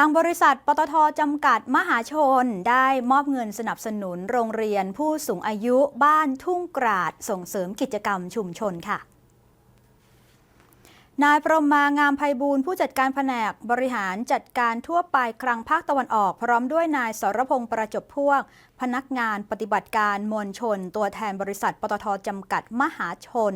างบริษัทปตทจำกัดมหาชน ได้มอบเงินสนับสนุนโรงเรียนผู้สูงอายุบ้านทุ่งกราดส่งเสริมกิจกรรมชุมชนค่ะ นายประมางามไพบูลย์ผู้จัดการแผนกบริหารจัดการทั่วไปคลังภาคตะวันออก พร้อมด้วยนายสรพงษ์ประจบพวกพนักงานปฏิบัติการมวลชน ตัวแทนบริษัทปตทจำกัดมหาชน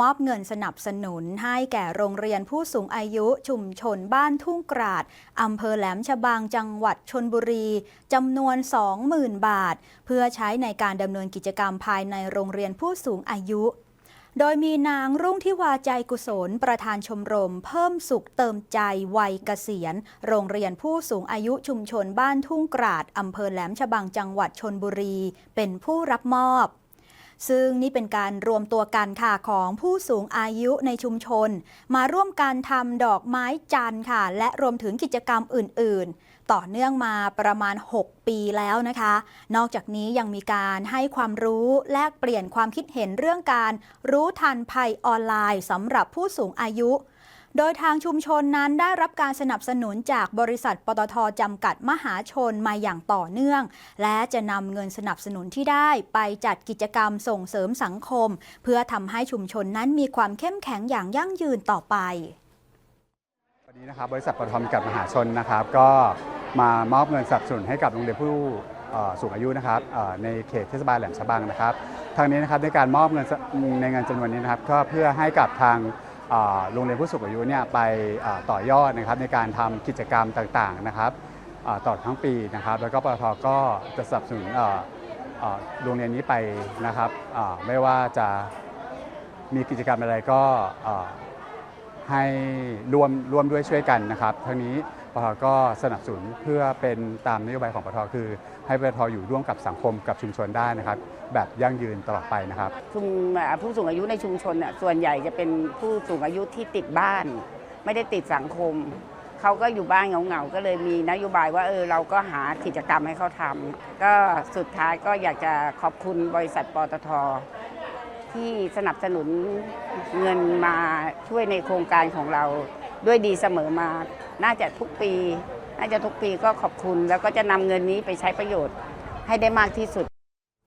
มอบเงินสนับสนุนให้แก่โรงเรียนผู้สูงอายุชุมชนบ้านทุ่งกราดอำเภอแหลมฉบังจังหวัดชนบุรีจำนวน 20,000 บาท เพื่อใช้ในการดำเนินกิจกรรมภายในโรงเรียนผู้สูงอายุ โดยมีนางรุ่งทิวาใจกุศล ประธานชมรม เพิ่มสุขเติมใจวัยเกษียณ โรงเรียนผู้สูงอายุชุมชนบ้านทุ่งกราดอำเภอแหลมฉบังจังหวัดชนบุรี เป็นผู้รับมอบ ซึ่งนี่เป็นการรวมตัวกันค่ะของผู้สูงอายุในชุมชน มาร่วมกันทำดอกไม้จันทร์ค่ะ และรวมถึงกิจกรรมอื่น ๆ ต่อเนื่องมาประมาณ 6 ปีแล้วนะคะ นอกจากนี้ยังมีการให้ความรู้แลกเปลี่ยนความคิดเห็นเรื่องการรู้ทันภัยออนไลน์สำหรับผู้สูงอายุ โดยทางชุมชนนั้นได้รับการสนับสนุนจากบริษัทปตทจำกัดมหาชนมาอย่างต่อเนื่อง และจะนำเงินสนับสนุนที่ได้ไปจัดกิจกรรมส่งเสริมสังคม เพื่อทำให้ชุมชนนั้นมีความเข้มแข็งอย่างยั่งยืนต่อไปวันนี้นะครับบริษัทปตทจำกัดมหาชนนะครับ ก็มามอบเงินสนับสนุนให้กับโรงเรียนผู้สูงอายุนะครับในเขตเทศบาลแหลมฉบังนะครับ ทางนี้นะครับในการมอบเงินในเงินจำนวนนี้นะครับก็เพื่อให้กับทาง โรงเรียนผู้สูงอายุเนี่ยไปต่อยอดนะครับในการทำกิจกรรมต่างๆนะครับต่อตลอดทั้งปีนะครับ แล้วก็ปตทก็จะสนับสนุนโรงเรียนนี้ไปนะครับไม่ว่าจะมีกิจกรรมอะไรก็ ให้ร่วมร่วมด้วยช่วยกันนะครับทั้งนี้ปทก็สนับสนุนเพื่อเป็นตามนโยบายของปทคือ ให้ปทอยู่ร่วมกับสังคมกับชุมชนได้นะครับ แบบยั่งยืนตลอดไปนะครับชุมผู้สูงอายุในชุมชนน่ะส่วนใหญ่จะเป็นผู้สูงอายุที่ติดบ้าน ไม่ได้ติดสังคมเขาก็อยู่บ้านเหงาๆก็เลยมีนโยบายว่าเออเราก็หากิจกรรมให้เขาทำก็สุดท้ายก็อยากจะขอบคุณบริษัทปตท ที่สนับสนุนเงินมาช่วยในโครงการของเราด้วยดีเสมอมา น่าจะทุกปี น่าจะทุกปีก็ขอบคุณ แล้วก็จะนำเงินนี้ไปใช้ประโยชน์ให้ได้มากที่สุด